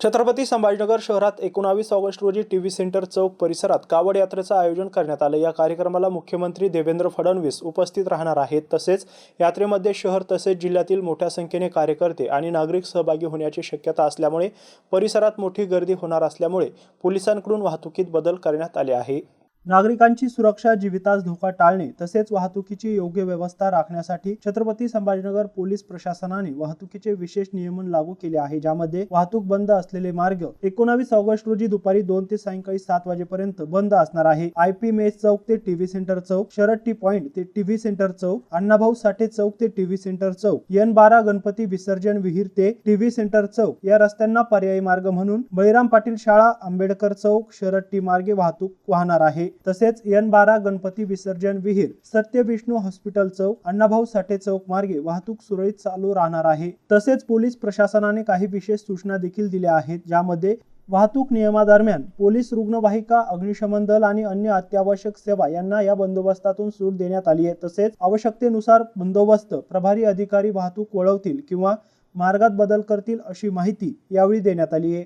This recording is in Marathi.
छत्रपती संभाजीनगर शहरात एकोणावीस ऑगस्ट रोजी टी व्ही सेंटर चौक परिसरात कावड यात्रेचं आयोजन करण्यात आलं. या कार्यक्रमाला मुख्यमंत्री देवेंद्र फडणवीस उपस्थित राहणार आहेत. तसेच यात्रेमध्ये शहर तसेच जिल्ह्यातील मोठ्या संख्येने कार्यकर्ते आणि नागरिक सहभागी होण्याची शक्यता असल्यामुळे परिसरात मोठी गर्दी होणार असल्यामुळे पोलिसांकडून वाहतुकीत बदल करण्यात आले आहे. नागरिकांची सुरक्षा जीवितास धोका टाळणे तसेच वाहतुकीची योग्य व्यवस्था राखण्यासाठी छत्रपती संभाजीनगर पोलीस प्रशासनाने वाहतुकीचे विशेष नियमन लागू केले आहे ज्यामध्ये वाहतूक बंद असलेले मार्ग एकोणावीस ऑगस्ट रोजी दुपारी दोन ते सायंकाळी सात वाजेपर्यंत बंद असणार आहे. आय पी मेस चौक ते TV centre chowk Sharad T point ते टीव्ही सेंटर चौक अण्णाभाऊ साठे चौक ते टीव्ही सेंटर चौक एन बारा गणपती विसर्जन विहीर ते टीव्ही सेंटर चौक या रस्त्यांना पर्यायी मार्ग म्हणून बळीराम पाटील शाळा आंबेडकर चौक शरद टी मार्गे वाहतूक वाहणार आहे. आहे तसेच एन बारा गणपती विसर्जन विहीर सत्य विष्णू हॉस्पिटल चौक अण्णाभाऊ साठे चौक मार्गे वाहतूक सुरळीत चालू राहणार आहे. तसेच पोलीस प्रशासनाने काही विशेष सूचना देखील दिल्या आहेत ज्यामध्ये वाहतूक नियमादरम्यान पोलीस रुग्णवाहिका अग्निशमन दल आणि अन्य अत्यावश्यक सेवा यांना या बंदोबस्तातून सूट देण्यात आली आहे. तसेच आवश्यकतेनुसार बंदोबस्त प्रभारी अधिकारी वाहतूक वळवतील किंवा मार्गात बदल करतील अशी माहिती यावेळी देण्यात आली आहे.